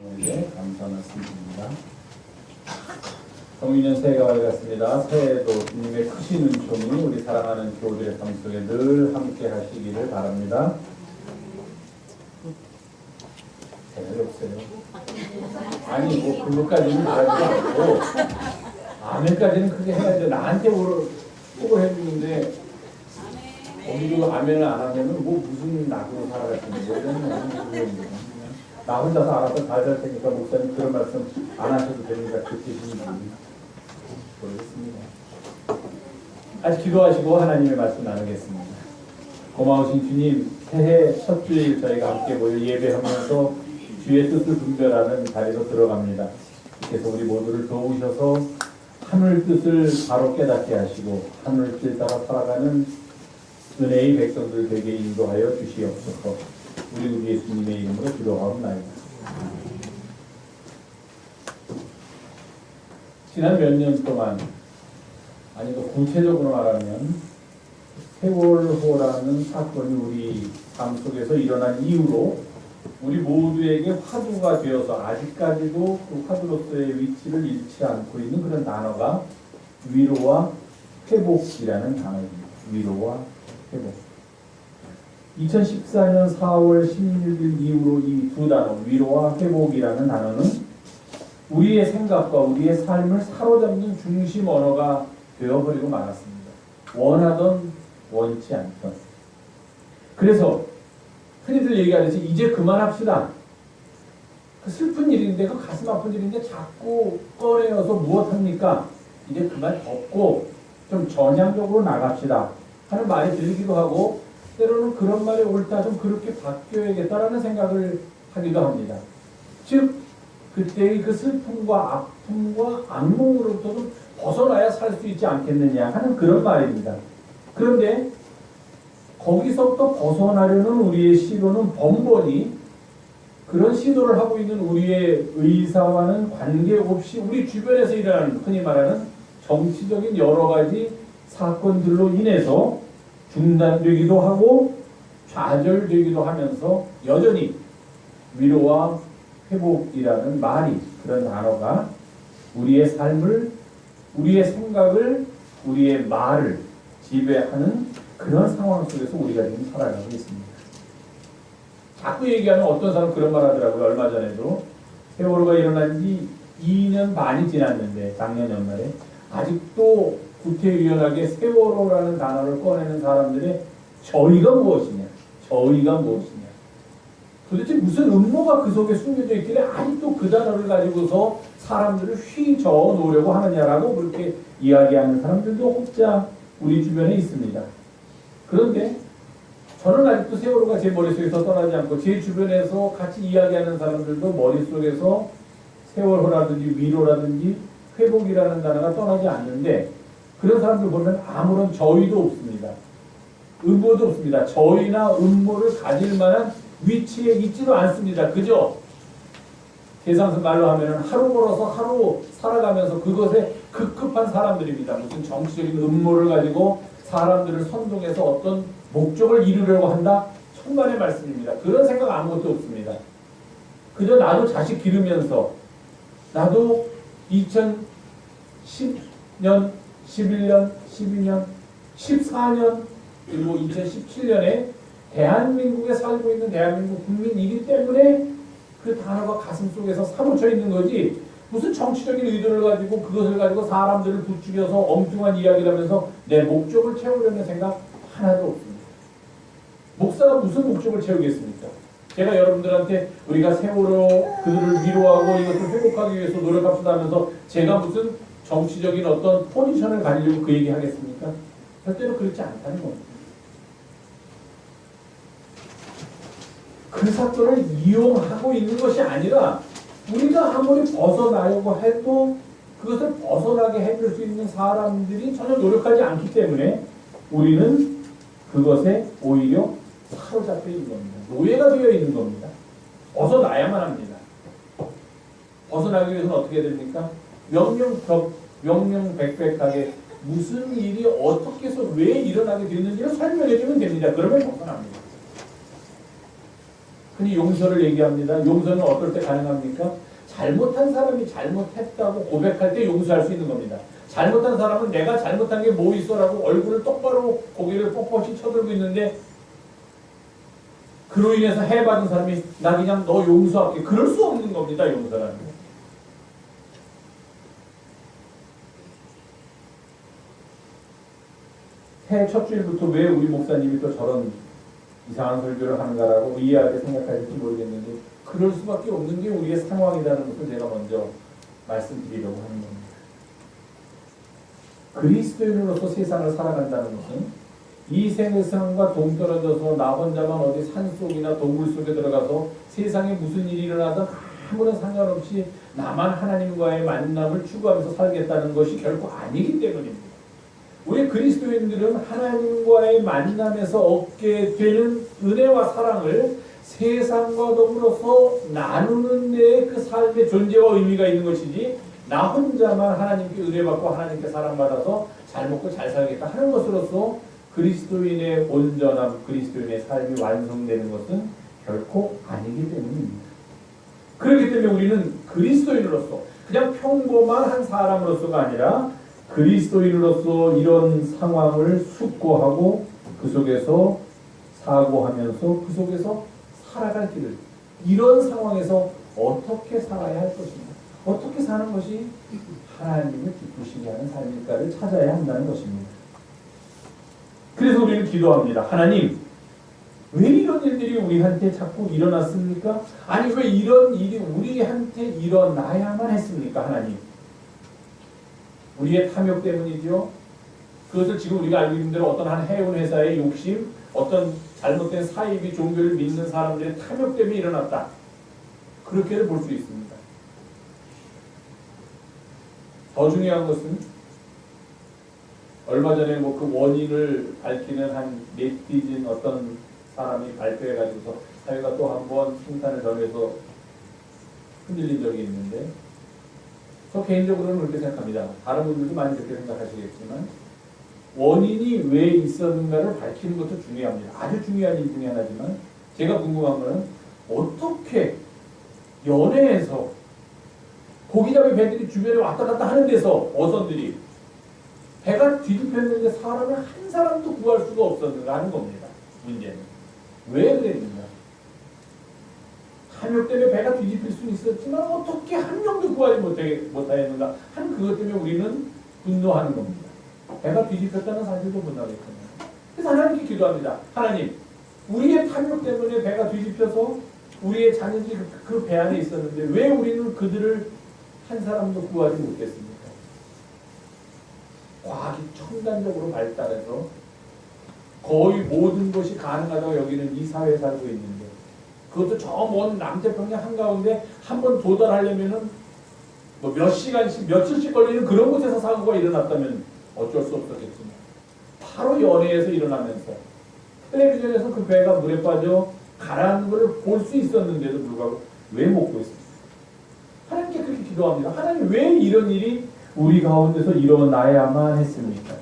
네, 감사 말씀드립니다. 동일년 새해가 밝았습니다. 새해에도 주님의 크신 은총이 우리 사랑하는 교우들의 삶 속에 늘 함께 하시기를 바랍니다. 대답이 없어요. 아니, 뭐, 그것까지는 말하지 않고, 아멘까지는 크게 해야죠. 나한테 뭘, 꼭 해주는데, 거기도 아멘을 안 하면은 뭐 무슨 낙으로 살아가시는 거예요? 이런 거는 나 혼자서 알아서 잘 될 테니까 목사님 그런 말씀 안 하셔도 됩니다. 그 뜻인지 모르겠습니다. 아직 기도하시고 하나님의 말씀 나누겠습니다. 고마우신 주님, 새해 첫 주일 저희가 함께 모여 예배하면서 주의 뜻을 분별하는 자리로 들어갑니다. 그래서 우리 모두를 도우셔서 하늘 뜻을 바로 깨닫게 하시고 하늘 뜻 따라 살아가는 은혜의 백성들 되게 인도하여 주시옵소서. 우리 우리 예수님의 이름으로 기도하옵나이다. 지난 몇 년 동안 아니 더 구체적으로 말하면 세월호라는 사건이 우리 삶 속에서 일어난 이후로 우리 모두에게 화두가 되어서 아직까지도 그 화두로서의 위치를 잃지 않고 있는 그런 단어가 위로와 회복이라는 단어입니다. 위로와 회복. 2014년 4월 16일 이후로 이 두 단어, 위로와 회복이라는 단어는 우리의 생각과 우리의 삶을 사로잡는 중심 언어가 되어버리고 말았습니다. 원하던 원치 않던. 그래서 흔히들 얘기하듯이 이제 그만합시다. 그 슬픈 일인데 그 가슴 아픈 일인데 자꾸 꺼내어서 무엇합니까? 이제 그만 덮고 좀 전향적으로 나갑시다 하는 말이 들리기도 하고 때로는 그런 말이 옳다 좀 그렇게 바뀌어야겠다라는 생각을 하기도 합니다. 즉 그때의 그 슬픔과 아픔과 악몽으로부터 좀 벗어나야 살 수 있지 않겠느냐 하는 그런 말입니다. 그런데 거기서부터 벗어나려는 우리의 시도는 번번이 그런 시도를 하고 있는 우리의 의사와는 관계없이 우리 주변에서 일어나는 흔히 말하는 정치적인 여러 가지 사건들로 인해서 중단되기도 하고 좌절되기도 하면서 여전히 위로와 회복이라는 말이 그런 단어가 우리의 삶을 우리의 생각을 우리의 말을 지배하는 그런 상황 속에서 우리가 지금 살아가고 있습니다. 자꾸 얘기하면 어떤 사람 그런 말 하더라고요. 얼마 전에도 세월호가 일어난 지 2년 반이 지났는데 작년 연말에 아직도 구태의연하게 세월호라는 단어를 꺼내는 사람들의 저희가 무엇이냐? 저희가 무엇이냐? 도대체 무슨 음모가 그 속에 숨겨져 있길래 아직도 그 단어를 가지고서 사람들을 휘저어 놓으려고 하느냐라고 그렇게 이야기하는 사람들도 혹자 우리 주변에 있습니다. 그런데 저는 아직도 세월호가 제 머릿속에서 떠나지 않고 제 주변에서 같이 이야기하는 사람들도 머릿속에서 세월호라든지 위로라든지 회복이라는 단어가 떠나지 않는데 그런 사람들 보면 아무런 저희도 없습니다. 음모도 없습니다. 저희나 음모를 가질 만한 위치에 있지도 않습니다. 그죠? 계산서 말로 하면 하루 벌어서 하루 살아가면서 그것에 급급한 사람들입니다. 무슨 정치적인 음모를 가지고 사람들을 선동해서 어떤 목적을 이루려고 한다? 천만의 말씀입니다. 그런 생각 아무것도 없습니다. 그저 나도 자식 기르면서 나도 2010년, 11년, 12년, 14년, 그리고 2017년에 대한민국에 살고 있는 대한민국 국민이기 때문에 그 단어가 가슴 속에서 사무쳐 있는 거지 무슨 정치적인 의도를 가지고 그것을 가지고 사람들을 부추겨서 엉뚱한 이야기를 하면서 내 목적을 채우려는 생각 하나도 없습니다. 목사가 무슨 목적을 채우겠습니까? 제가 여러분들한테 우리가 세월호 그들을 위로하고 이것을 회복하기 위해서 노력합시다 하면서 제가 무슨 정치적인 어떤 포지션을 가지려고 그 얘기 하겠습니까? 절대로 그렇지 않다는 겁니다. 그 사건을 이용하고 있는 것이 아니라 우리가 아무리 벗어나려고 해도 그것을 벗어나게 해줄 수 있는 사람들이 전혀 노력하지 않기 때문에 우리는 그것에 오히려 사로잡혀 있는 겁니다. 노예가 되어 있는 겁니다. 벗어나야만 합니다. 벗어나기 위해서는 어떻게 됩니까? 명령벽, 명령백백하게 무슨 일이 어떻게 해서 왜 일어나게 됐는지를 설명해 주면 됩니다. 그러면 벗어납니다. 흔히 용서를 얘기합니다. 용서는 어떨 때 가능합니까? 잘못한 사람이 잘못했다고 고백할 때 용서할 수 있는 겁니다. 잘못한 사람은 내가 잘못한 게 뭐 있어라고 얼굴을 똑바로 고개를 뻣뻣이 쳐들고 있는데 그로 인해서 해받은 사람이 나 그냥 너 용서할게. 그럴 수 없는 겁니다. 용서라는 거. 새 해 첫 주일부터 왜 우리 목사님이 또 저런 이상한 설교를 하는가라고 의아하게 생각하실지 모르겠는데 그럴 수밖에 없는 게 우리의 상황이라는 것을 제가 먼저 말씀드리려고 하는 겁니다. 그리스도인으로서 세상을 살아간다는 것은 이 세상과 동떨어져서 나 혼자만 어디 산속이나 동굴 속에 들어가서 세상에 무슨 일이 일어나든 아무런 상관없이 나만 하나님과의 만남을 추구하면서 살겠다는 것이 결코 아니기 때문입니다. 우리 그리스도인들은 하나님과의 만남에서 얻게 되는 은혜와 사랑을 세상과 더불어서 나누는 데에 그 삶의 존재와 의미가 있는 것이지 나 혼자만 하나님께 은혜받고 하나님께 사랑받아서 잘 먹고 잘 살겠다 하는 것으로서 그리스도인의 온전함, 그리스도인의 삶이 완성되는 것은 결코 아니기 때문입니다. 그렇기 때문에 우리는 그리스도인으로서 그냥 평범한 한 사람으로서가 아니라 그리스도인으로서 이런 상황을 숙고하고 그 속에서 사고하면서 그 속에서 살아갈 길을 이런 상황에서 어떻게 살아야 할 것인가 어떻게 사는 것이 하나님을 기쁘시게 하는 삶일까를 찾아야 한다는 것입니다. 그래서 우리는 기도합니다. 하나님 왜 이런 일들이 우리한테 자꾸 일어났습니까? 아니 왜 이런 일이 우리한테 일어나야만 했습니까? 하나님 우리의 탐욕 때문이죠. 그것을 지금 우리가 알고 있는 대로 어떤 한 해운 회사의 욕심, 어떤 잘못된 사이비 종교를 믿는 사람들의 탐욕 때문에 일어났다. 그렇게도 볼수 있습니다. 더 중요한 것은 얼마 전에 뭐 그 원인을 밝히는 한 네티즌 어떤 사람이 발표해가지고서 사회가 또 한번 풍탄을 전해서 흔들린 적이 있는데 저 개인적으로는 그렇게 생각합니다. 다른 분들도 많이 그렇게 생각하시겠지만 원인이 왜 있었는가를 밝히는 것도 중요합니다. 아주 중요한 일 중에 하나지만 제가 궁금한 거는 어떻게 연애에서 고기잡이 배들이 주변에 왔다 갔다 하는 데서 어선들이 배가 뒤집혔는데 사람을 한 사람도 구할 수가 없었는가 하는 겁니다. 문제는. 왜 그랬는가? 탐욕 때문에 배가 뒤집힐 수는 있었지만 어떻게 한 명도 구하지 못하였는가 하는 그것 때문에 우리는 분노하는 겁니다. 배가 뒤집혔다는 사실도 분노하겠잖아요. 그래서 하나님께 기도합니다. 하나님, 우리의 탐욕 때문에 배가 뒤집혀서 우리의 자녀들이 그 배 안에 있었는데 왜 우리는 그들을 한 사람도 구하지 못했습니까? 과학이 첨단적으로 발달해서 거의 모든 것이 가능하다고 여기는 이 사회에 살고 있는데 그것도 저 먼 남태평양 한가운데 한 번 도달하려면은 뭐 몇 시간씩 며칠씩 걸리는 그런 곳에서 사고가 일어났다면 어쩔 수 없었겠지만 바로 연해에서 일어나면서 텔레비전에서 그 배가 물에 빠져 가라앉는 것을 볼수 있었는데도 불구하고 왜못 구했습니까? 하나님께 그렇게 기도합니다. 하나님 왜 이런 일이 우리 가운데서 일어나야만 했습니까?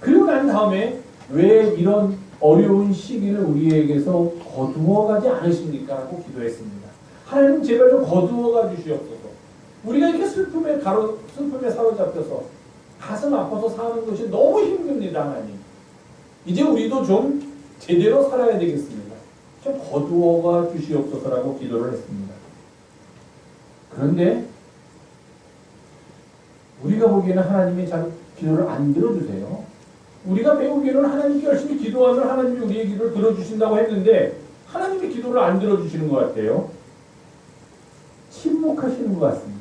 그리고 난 다음에 왜 이런 어려운 시기를 우리에게서 거두어 가지 않으십니까? 라고 기도했습니다. 하나님 제발 좀 거두어 가 주시옵소서. 우리가 이렇게 슬픔에 가로, 슬픔에 사로잡혀서 가슴 아파서 사는 것이 너무 힘듭니다, 하나님. 이제 우리도 좀 제대로 살아야 되겠습니다. 좀 거두어 가 주시옵소서라고 기도를 했습니다. 그런데 우리가 보기에는 하나님이 잘 기도를 안 들어주세요. 우리가 배우기에는 하나님께 열심히 기도하면 하나님이 우리의 기도를 들어주신다고 했는데 하나님이 기도를 안 들어주시는 것 같아요. 침묵하시는 것 같습니다.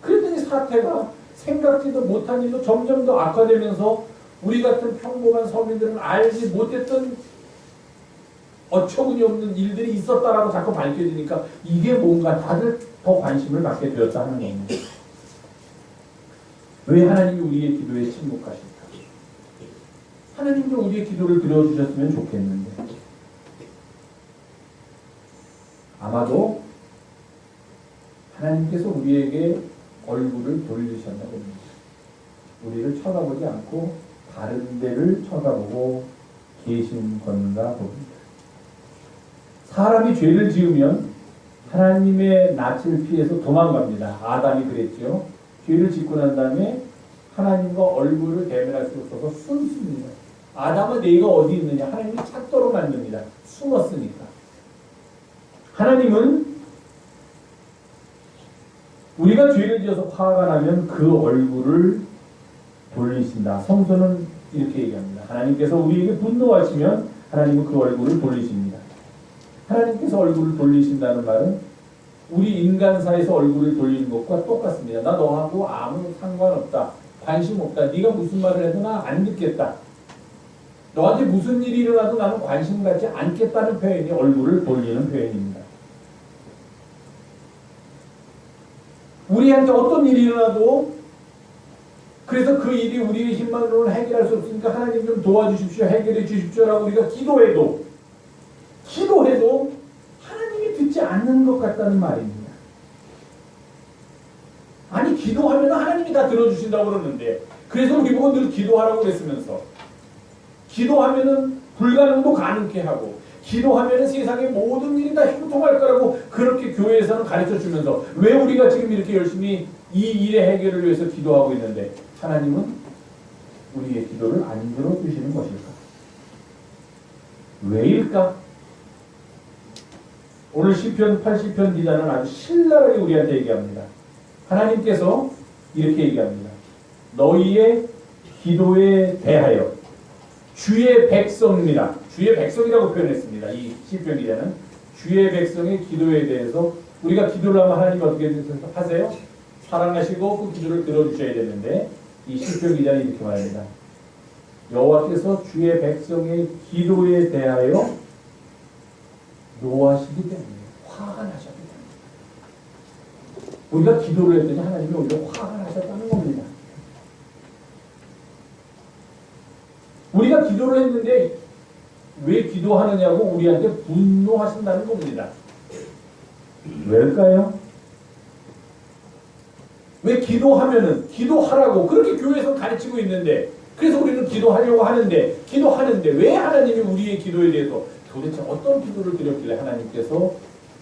그랬더니 사태가 생각지도 못한 일로 점점 더 악화되면서 우리 같은 평범한 서민들은 알지 못했던 어처구니 없는 일들이 있었다라고 자꾸 밝혀지니까 이게 뭔가 다들 더 관심을 갖게 되었다 하는 겁니다. 왜 하나님이 우리의 기도에 침묵하실까? 하나님도 우리의 기도를 들어주셨으면 좋겠는데 아마도 하나님께서 우리에게 얼굴을 돌리셨나 봅니다. 우리를 쳐다보지 않고 다른 데를 쳐다보고 계신 건가 봅니다. 사람이 죄를 지으면 하나님의 낯을 피해서 도망갑니다. 아담이 그랬죠. 죄를 짓고 난 다음에 하나님과 얼굴을 대면할 수 없어서 숨습니다. 아담은 내가 어디 있느냐? 하나님이 찾도록 만듭니다. 숨었으니까. 하나님은 우리가 죄를 지어서 화가 나면 그 얼굴을 돌리신다. 성서는 이렇게 얘기합니다. 하나님께서 우리에게 분노하시면 하나님은 그 얼굴을 돌리십니다. 하나님께서 얼굴을 돌리신다는 말은 우리 인간사에서 얼굴을 돌리는 것과 똑같습니다. 나 너하고 아무 상관없다. 관심 없다. 네가 무슨 말을 해도 나 안 듣겠다. 너한테 무슨 일이 일어나도 나는 관심 갖지 않겠다는 표현이 얼굴을 돌리는 표현입니다. 우리한테 어떤 일이 일어나도 그래서 그 일이 우리의 힘만으로는 해결할 수 없으니까 하나님 좀 도와주십시오. 해결해 주십시오라고 우리가 기도해도 기도해도 하나님이 듣지 않는 것 같다는 말입니다. 아니 기도하면 하나님이 다 들어주신다고 그러는데 그래서 우리 보고 늘 기도하라고 그랬으면서 기도하면은 불가능도 가능케 하고 기도하면은 세상의 모든 일이 다 형통할 거라고 그렇게 교회에서는 가르쳐 주면서 왜 우리가 지금 이렇게 열심히 이 일의 해결을 위해서 기도하고 있는데 하나님은 우리의 기도를 안 들어주시는 것일까? 왜일까? 오늘 시편 80편 기자는 아주 신랄하게 우리한테 얘기합니다. 하나님께서 이렇게 얘기합니다. 너희의 기도에 대하여 주의 백성이라 주의 백성이라고 표현했습니다. 이 시편 기자는 주의 백성의 기도에 대해서 우리가 기도를 하면 하나님 어떻게 하세요? 사랑하시고 그 기도를 들어주셔야 되는데 이 시편 기자는 이렇게 말합니다. 여호와께서 주의 백성의 기도에 대하여 노하시기 때문에 화가 나셨기 때문에 우리가 기도를 했더니 하나님이 오히려 화가 나셨다는 겁니다. 우리가 기도를 했는데 왜 기도하느냐고 우리한테 분노하신다는 겁니다. 왜일까요? 왜 기도하면은 기도하라고 그렇게 교회에서 가르치고 있는데 그래서 우리는 기도하려고 하는데 기도하는데 왜 하나님이 우리의 기도에 대해서 도대체 어떤 기도를 드렸길래 하나님께서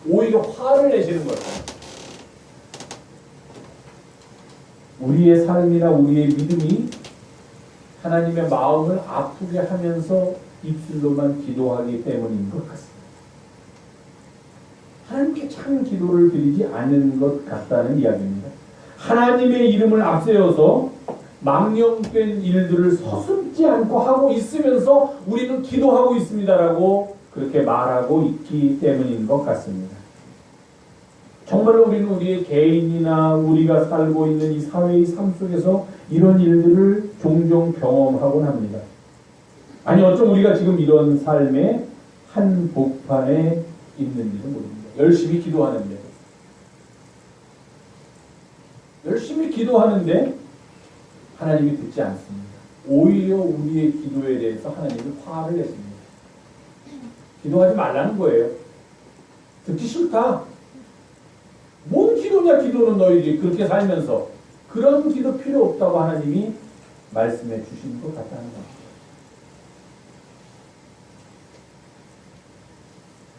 오히려 화를 내시는 걸까요? 우리의 삶이나 우리의 믿음이 하나님의 마음을 아프게 하면서 입술로만 기도하기 때문인 것 같습니다. 하나님께 참 기도를 드리지 않은 것 같다는 이야기입니다. 하나님의 이름을 앞세워서 망령된 일들을 서슴지 않고 하고 있으면서 우리는 기도하고 있습니다라고 그렇게 말하고 있기 때문인 것 같습니다. 정말로 우리는 우리의 개인이나 우리가 살고 있는 이 사회의 삶 속에서 이런 일들을 종종 경험하곤 합니다. 아니 어쩜 우리가 지금 이런 삶의 한 복판에 있는지도 모릅니다. 열심히 기도하는데 열심히 기도하는데 하나님이 듣지 않습니다. 오히려 우리의 기도에 대해서 하나님이 화를 냈습니다. 기도하지 말라는 거예요. 듣기 싫다. 뭔 기도냐 기도는 너희들이 그렇게 살면서 그런 기도 필요 없다고 하나님이 말씀해 주신 것 같다는 겁니다.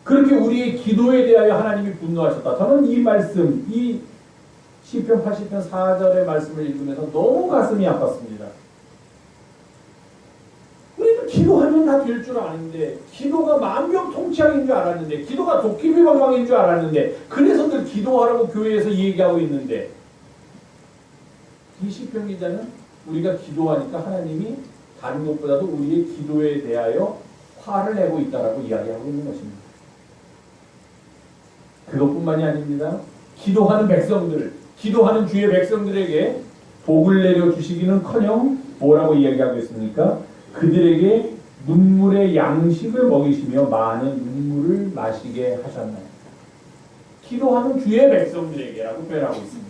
그렇게 우리의 기도에 대하여 하나님이 분노하셨다. 저는 이 말씀, 이 시편 80편 4절의 말씀을 읽으면서 너무 가슴이 아팠습니다. 기도하면 다 될 줄 아는데 기도가 만병통치약인 줄 알았는데 기도가 도끼비방망인 줄 알았는데 그래서 늘 기도하라고 교회에서 얘기하고 있는데 이 시편 기자는 우리가 기도하니까 하나님이 다른 것보다도 우리의 기도에 대하여 화를 내고 있다라고 이야기하고 있는 것입니다. 그것뿐만이 아닙니다. 기도하는 백성들, 기도하는 주의 백성들에게 복을 내려 주시기는커녕 뭐라고 이야기하고 있습니까? 그들에게 눈물의 양식을 먹이시며 많은 눈물을 마시게 하셨나요? 기도하는 주의 백성들에게라고 표현하고 있습니다.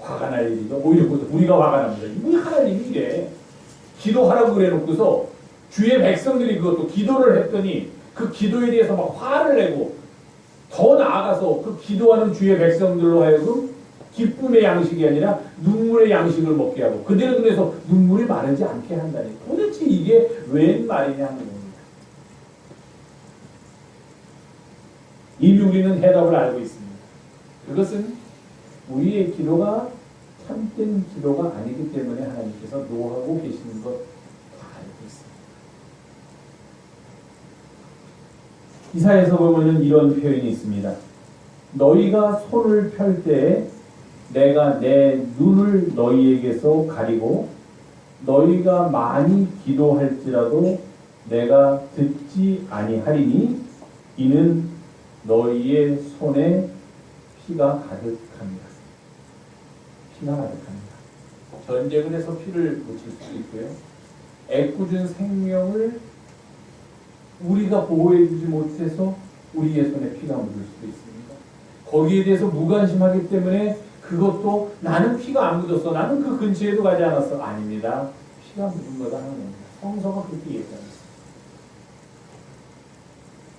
화가 날 일이죠. 오히려 우리가 화가 납니다. 이 하나님이 이래. 기도하라고 그래 놓고서 주의 백성들이 그것도 기도를 했더니 그 기도에 대해서 막 화를 내고 더 나아가서 그 기도하는 주의 백성들로 하여금 기쁨의 양식이 아니라 눈물의 양식을 먹게 하고 그대로 눈에서 눈물이 마르지 않게 한다니 도대체 이게 웬 말이냐 하는 겁니다. 이미 우리는 해답을 알고 있습니다. 그것은 우리의 기도가 참된 기도가 아니기 때문에 하나님께서 노하고 계시는 것 다 알고 있습니다. 이사에서 보면 이런 표현이 있습니다. 너희가 손을 펼 때에 내가 내 눈을 너희에게서 가리고 너희가 많이 기도할지라도 내가 듣지 아니하리니 이는 너희의 손에 피가 가득합니다. 피가 가득합니다. 전쟁을 해서 피를 묻힐 수도 있고요. 애꿎은 생명을 우리가 보호해주지 못해서 우리의 손에 피가 묻을 수도 있습니다. 거기에 대해서 무관심하기 때문에 그것도 나는 피가 안 묻었어. 나는 그 근처에도 가지 않았어. 아닙니다. 피가 묻은 거다 겁니다. 성서가 그렇게 얘기합니다.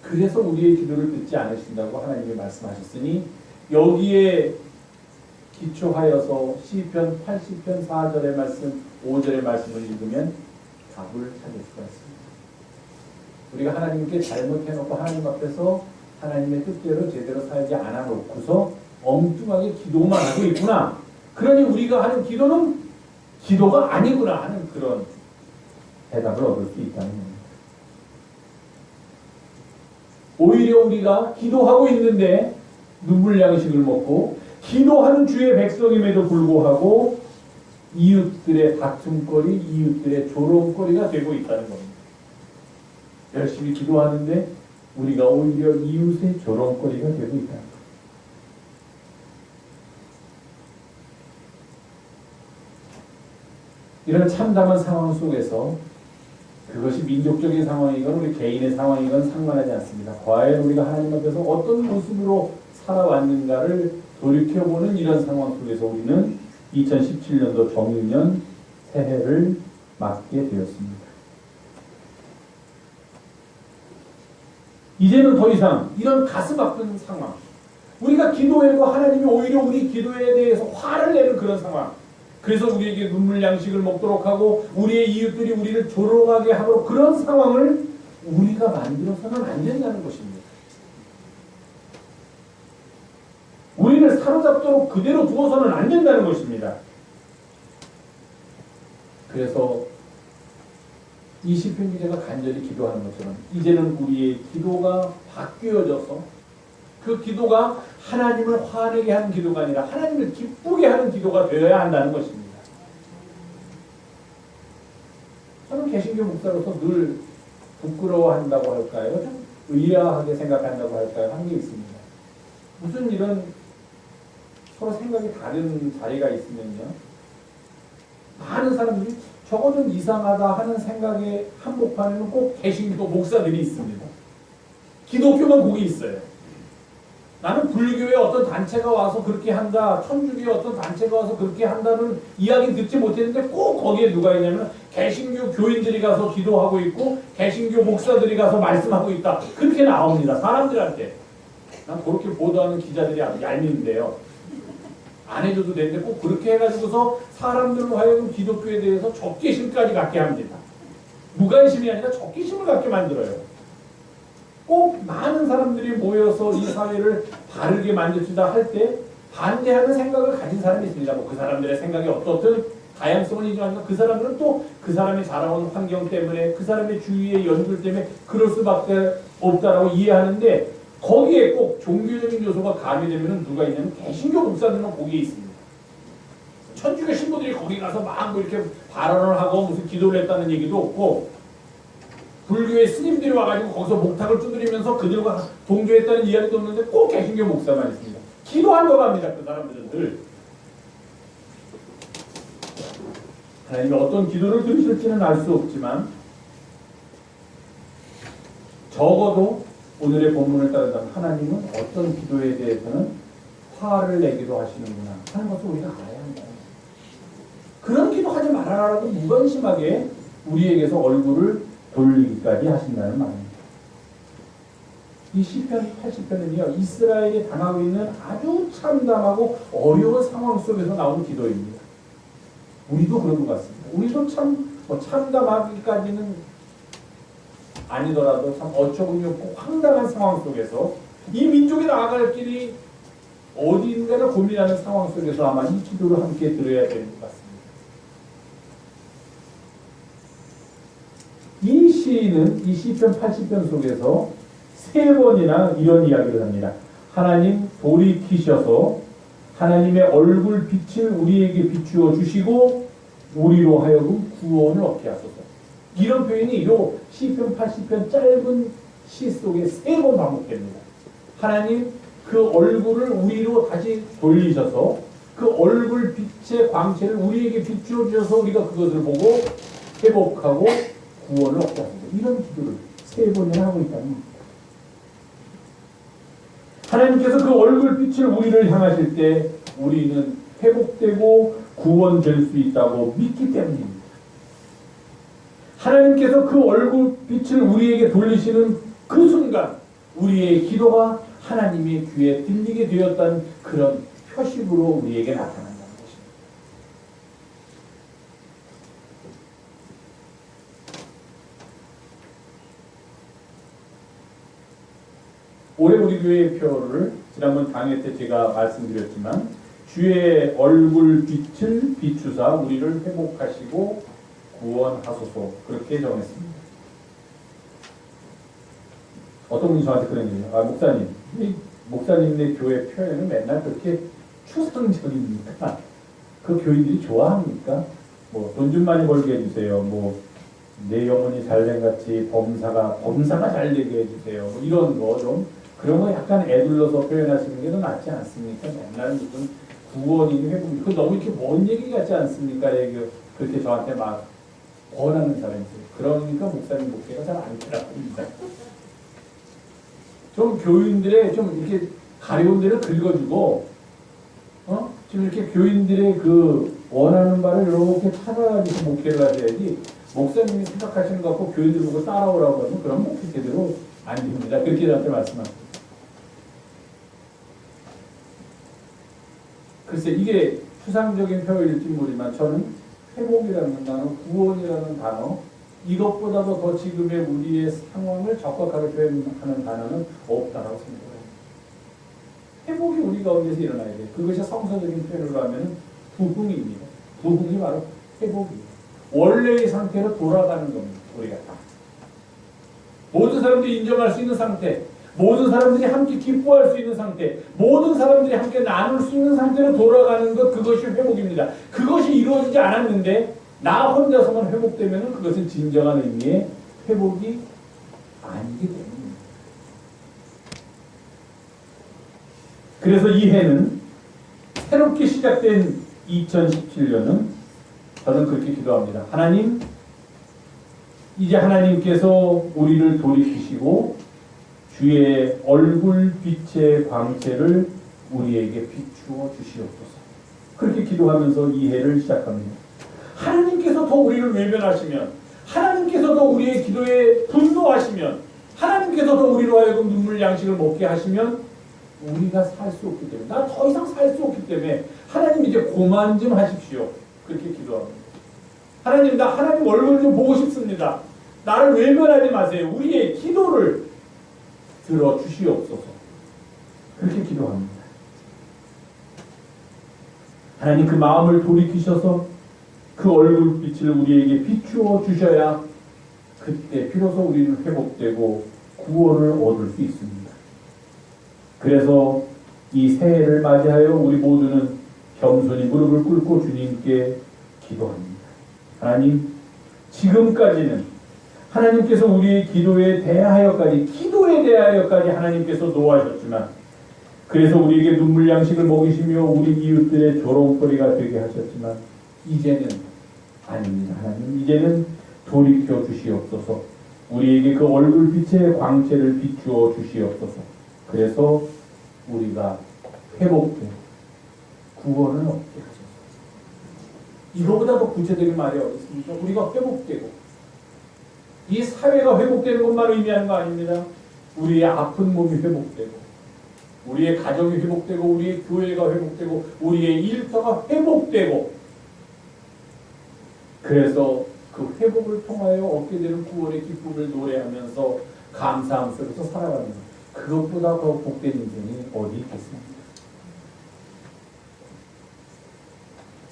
그래서 우리의 기도를 듣지 않으신다고 하나님이 말씀하셨으니 여기에 기초하여서 시편 80편 4절의 말씀, 5절의 말씀을 읽으면 답을 찾을 수가 있습니다. 우리가 하나님께 잘못해놓고 하나님 앞에서 하나님의 뜻대로 제대로 살지 않아 놓고서 엉뚱하게 기도만 하고 있구나. 그러니 우리가 하는 기도는 기도가 아니구나 하는 그런 대답을 얻을 수 있다는 겁니다. 오히려 우리가 기도하고 있는데 눈물 양식을 먹고 기도하는 주의 백성임에도 불구하고 이웃들의 다툼거리, 이웃들의 조롱거리가 되고 있다는 겁니다. 열심히 기도하는데 우리가 오히려 이웃의 조롱거리가 되고 있다는 겁니다. 이런 참담한 상황 속에서 그것이 민족적인 상황이건 우리 개인의 상황이건 상관하지 않습니다. 과연 우리가 하나님 앞에서 어떤 모습으로 살아왔는가를 돌이켜보는 이런 상황 속에서 우리는 2017년도 정유년 새해를 맞게 되었습니다. 이제는 더 이상 이런 가슴 아픈 상황, 우리가 기도해도 하나님이 오히려 우리 기도에 대해서 화를 내는 그런 상황, 그래서 우리에게 눈물 양식을 먹도록 하고 우리의 이웃들이 우리를 조롱하게 하도록 그런 상황을 우리가 만들어서는 안 된다는 것입니다. 우리를 사로잡도록 그대로 두어서는 안 된다는 것입니다. 그래서 이 시편 기자가 간절히 기도하는 것처럼 이제는 우리의 기도가 바뀌어져서 그 기도가 하나님을 화내게 하는 기도가 아니라 하나님을 기쁘게 하는 기도가 되어야 한다는 것입니다. 저는 개신교 목사로서 늘 부끄러워한다고 할까요? 좀 의아하게 생각한다고 할까요? 한 게 있습니다. 무슨 이런 서로 생각이 다른 자리가 있으면요. 많은 사람들이 저거는 이상하다 하는 생각에 한복판에는 꼭 개신교 목사들이 있습니다. 기독교만 거기 있어요. 나는 불교의 어떤 단체가 와서 그렇게 한다, 천주교의 어떤 단체가 와서 그렇게 한다는 이야기 듣지 못했는데 꼭 거기에 누가 있냐면 개신교 교인들이 가서 기도하고 있고 개신교 목사들이 가서 말씀하고 있다. 그렇게 나옵니다. 사람들한테. 난 그렇게 보도하는 기자들이 아주 얄미운데요. 안 해줘도 되는데 꼭 그렇게 해가지고서 사람들로 하여금 기독교에 대해서 적개심까지 갖게 합니다. 무관심이 아니라 적개심을 갖게 만들어요. 꼭 많은 사람들이 모여서 이 사회를 바르게 만듭시다 할 때 반대하는 생각을 가진 사람이 있습니다. 뭐 그 사람들의 생각이 어떻든 다양성을 인정하니까 그 사람들은 또 그 사람이 자라온 환경 때문에 그 사람의 주위의 연줄 때문에 그럴 수밖에 없다라고 이해하는데 거기에 꼭 종교적인 요소가 가미되면 누가 있냐면 개신교 목사들만 거기에 있습니다. 천주교 신부들이 거기 가서 막뭐 이렇게 발언을 하고 무슨 기도를 했다는 얘기도 없고 불교의 스님들이 와가지고 거기서 목탁을 두드리면서 그들과 동조했다는 이야기도 없는데 꼭 개신교 목사만 있습니다. 기도한다고 합니다. 그 사람들은 늘. 하나님이 어떤 기도를 들으실지는 알 수 없지만 적어도 오늘의 본문을 따르자면 하나님은 어떤 기도에 대해서는 화를 내기도 하시는구나 하는 것을 우리가 알아야 한다. 그런 기도하지 말아라라고 무관심하게 우리에게서 얼굴을 돌리기까지 하신다는 말입니다. 이 시편 80편은요 이스라엘이 당하고 있는 아주 참담하고 어려운 상황 속에서 나오는 기도입니다. 우리도 그런 것 같습니다. 우리도 참 뭐 참담하기까지는 아니더라도 참 어처구니 없고 황당한 상황 속에서 이 민족이 나아갈 길이 어디인가를 고민하는 상황 속에서 아마 이 기도를 함께 들어야 되는 것 같습니다. 이 시인은 이 시편 80편 속에서 세 번이나 이런 이야기를 합니다. 하나님 돌이키셔서 하나님의 얼굴 빛을 우리에게 비추어 주시고 우리로 하여금 구원을 얻게 하소서. 이런 표현이 요 시편 80편 짧은 시 속에 세 번 반복됩니다. 하나님 그 얼굴을 우리로 다시 돌리셔서 그 얼굴 빛의 광채를 우리에게 비추어 주셔서 우리가 그것을 보고 회복하고 구원을 하소서. 이런 기도를 세 번이나 하고 있다는 겁니다. 하나님께서 그 얼굴 빛을 우리를 향하실 때 우리는 회복되고 구원될 수 있다고 믿기 때문입니다. 하나님께서 그 얼굴 빛을 우리에게 돌리시는 그 순간 우리의 기도가 하나님의 귀에 들리게 되었다는 그런 표식으로 우리에게 것입니다. 올해 우리 교회의 표를 지난번 강의 때 제가 말씀드렸지만 주의 얼굴 빛을 비추사 우리를 회복하시고 구원하소서 그렇게 정했습니다. 어떤 분이 저한테 그런 얘기예요. 아 목사님, 이 목사님네 교회 표현은 맨날 그렇게 추상적입니까? 그 교인들이 좋아합니까? 뭐 돈 좀 많이 벌게 해주세요. 뭐 내 영혼이 잘된 같이 범사가 범사가 잘 되게 해주세요. 뭐 이런 거 좀 그런 거 약간 애둘러서 표현하시는 게 더 낫지 않습니까? 맨날 무슨 구원이니 회복이 그 너무 이렇게 먼 얘기 같지 않습니까? 얘기 그렇게 저한테 막 권하는 사람이. 그러니까 목사님 목회가 잘 안 되랍니다. 좀 교인들의 좀 이렇게 가려운 데를 긁어주고, 어? 좀 이렇게 교인들의 그 원하는 바를 이렇게 찾아가지고 목회를 하셔야지, 목사님이 생각하시는 것 같고 교인들 보고 따라오라고 하면 그런 목회 제대로 안 됩니다. 그렇게 저한테 말씀하세요. 글쎄, 이게 추상적인 표현일지 모르지만 저는 회복이라는 단어, 구원이라는 단어, 이것보다도 더 지금의 우리의 상황을 적확하게 표현하는 단어는 없다라고 생각해요. 회복이 우리 가운데서 일어나야 돼. 그것이 성서적인 표현으로 하면 부흥입니다. 부흥이 바로 회복이에요. 원래의 상태로 돌아가는 겁니다. 우리가 다. 모든 사람들이 인정할 수 있는 상태, 모든 사람들이 함께 기뻐할 수 있는 상태, 모든 사람들이 함께 나눌 수 있는 상태로 돌아가는 것 그것이 회복입니다. 그것이 이루어지지 않았는데 나 혼자서만 회복되면 그것은 진정한 의미의 회복이 아니기 때문입니다. 그래서 이 해는 새롭게 시작된 2017년은 저는 그렇게 기도합니다. 하나님, 이제 하나님께서 우리를 돌이키시고 주의 얼굴 빛의 광채를 우리에게 비추어 주시옵소서. 그렇게 기도하면서 이 해를 시작합니다. 하나님께서 더 우리를 외면하시면, 하나님께서 더 우리의 기도에 분노하시면, 하나님께서 더 우리로 하여금 눈물 양식을 먹게 하시면, 우리가 살 수 없기 때문에, 나 더 이상 살 수 없기 때문에, 하나님 이제 고만 좀 하십시오. 그렇게 기도합니다. 하나님, 나 하나님 얼굴 좀 보고 싶습니다. 나를 외면하지 마세요. 우리의 기도를 들어 주시옵소서. 그렇게 기도합니다. 하나님 그 마음을 돌이키셔서 그 얼굴빛을 우리에게 비추어 주셔야 그때 비로소 우리는 회복되고 구원을 얻을 수 있습니다. 그래서 이 새해를 맞이하여 우리 모두는 겸손히 무릎을 꿇고 주님께 기도합니다. 하나님, 지금까지는 하나님께서 우리의 기도에 대하여까지, 기도에 대하여까지 하나님께서 노하셨지만, 그래서 우리에게 눈물 양식을 먹이시며 우리 이웃들의 조롱거리가 되게 하셨지만, 이제는 아닙니다. 하나님, 이제는 돌이켜 주시옵소서. 우리에게 그 얼굴빛의 광채를 비추어 주시옵소서. 그래서 우리가 회복되고 구원을 얻게 하소서. 이거보다 더 구체적인 말이 어디 있습니까? 우리가 회복되고 이 사회가 회복되는 것만 의미하는 거 아닙니다. 우리의 아픈 몸이 회복되고 우리의 가정이 회복되고 우리의 교회가 회복되고 우리의 일터가 회복되고 그래서 그 회복을 통하여 얻게 되는 구원의 기쁨을 노래하면서 감사함 속에서 살아가는 것. 그것보다 더 복된 인생이 어디 있겠습니까?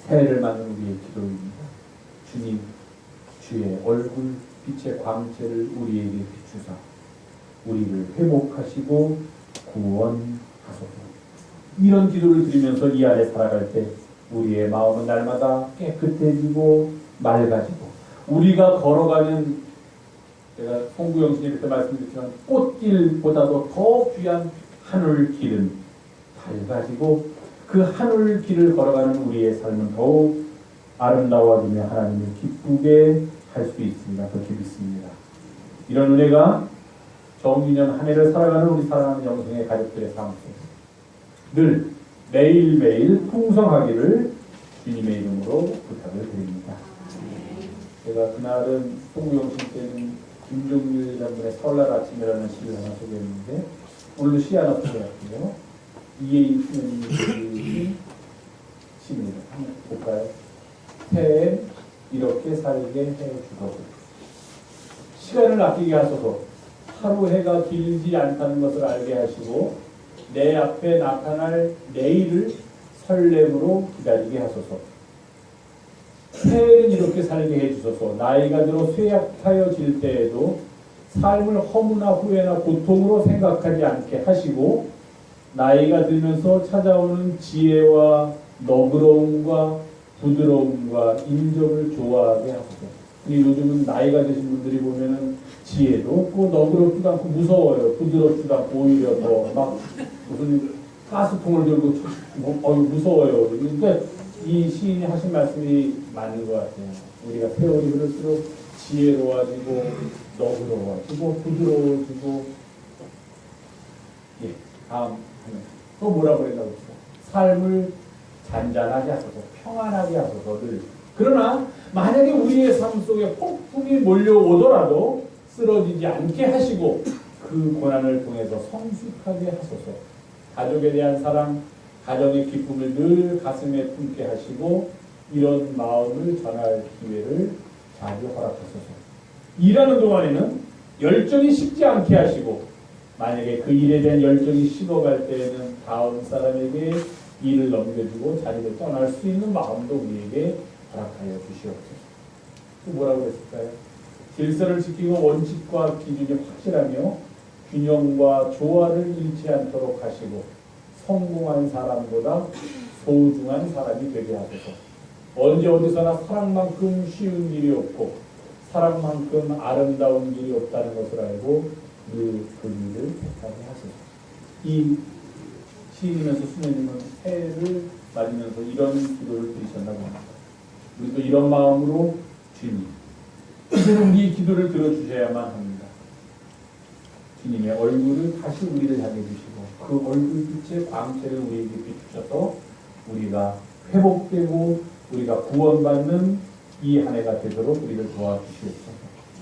새해를 맞는 우리의 기도입니다. 주님, 주의 얼굴 빛의 광채를 우리에게 비추사 우리를 회복하시고 구원하소서. 이런 기도를 드리면서 이 안에 살아갈 때 우리의 마음은 날마다 깨끗해지고 맑아지고 우리가 걸어가는 제가 송구영 스님 그때 말씀드렸지만 꽃길보다도 더 귀한 하늘 길은 밝아지고 그 하늘 길을 걸어가는 우리의 삶은 더욱 아름다워지며 하나님을 기쁘게 할 수 있습니다. 그렇게 믿습니다. 이런 은혜가 정기년 한 해를 살아가는 우리 사랑하는 영성의 가족들의 삶 늘 매일매일 풍성하기를 주님의 이름으로 부탁을 드립니다. 제가 그날은 송구영신 때는 김종률 장군의 설날 아침이라는 시를 하나 소개했는데 오늘도 시 하나 소개할게요. 이혜인 신부님이 시입니다. 한번 볼까요? 태 이렇게 살게 해주소서. 시간을 아끼게 하소서. 하루 해가 길지 않다는 것을 알게 하시고 내 앞에 나타날 내일을 설렘으로 기다리게 하소서. 새해는 이렇게 살게 해주소서. 나이가 들어 쇠약하여질 때에도 삶을 허무나 후회나 고통으로 생각하지 않게 하시고 나이가 들면서 찾아오는 지혜와 너그러움과 부드러움과 인정을 좋아하게 하소서. 요즘은 나이가 드신 분들이 보면은 지혜도 없고 너그럽지도 않고 무서워요. 부드럽지도 않고 오히려 더막 무슨 가스통을 들고 뭐, 어, 무서워요. 근데 이 시인이 하신 말씀이 맞는 것 같아요. 우리가 세월이 흐를수록 지혜로워지고 너그러워지고 부드러워지고 예 다음 또 뭐라고 그랬다고 했어? 삶을 잔잔하게 하소서 평안하게 하소서 늘 그러나 만약에 우리의 삶 속에 폭풍이 몰려오더라도 쓰러지지 않게 하시고 그 고난을 통해서 성숙하게 하소서 가족에 대한 사랑 가정의 기쁨을 늘 가슴에 품게 하시고 이런 마음을 전할 기회를 자주 허락하소서. 일하는 동안에는 열정이 식지 않게 하시고 만약에 그 일에 대한 열정이 식어갈 때에는 다음 사람에게 일을 넘겨주고 자리를 떠날 수 있는 마음도 우리에게 허락하여 주시옵소서. 또 뭐라고 그랬을까요? 질서를 지키고 원칙과 기준이 확실하며 균형과 조화를 잃지 않도록 하시고 성공한 사람보다 소중한 사람이 되게 하소서. 언제 어디서나 사랑만큼 쉬운 일이 없고 사랑만큼 아름다운 일이 없다는 것을 알고 늘그 일을 택하게 하소서. 이 시인이면서 수녀님은 새해를 맞으면서 이런 기도를 드리셨나 봅니다. 우리도 이런 마음으로 주님, 우리 기도를 들어주셔야만 합니다. 주님의 얼굴을 다시 우리를 향해 주시고 그 얼굴 빛의 광채를 우리에게 비추셔서 우리가 회복되고 우리가 구원받는 이 한 해가 되도록 우리를 도와주시옵소서.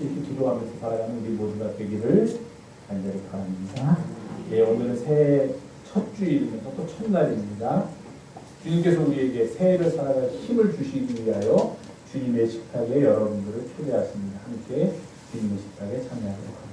이렇게 기도하면서 살아가는 우리 모두가 되기를 간절히 바랍니다. 예, 오늘은 새해 첫 주일이면서 또 첫날입니다. 주님께서 우리에게 새해를 살아갈 힘을 주시기 위하여 주님의 식탁에 여러분들을 초대하십니다. 함께 주님의 식탁에 참여하도록 하겠습니다.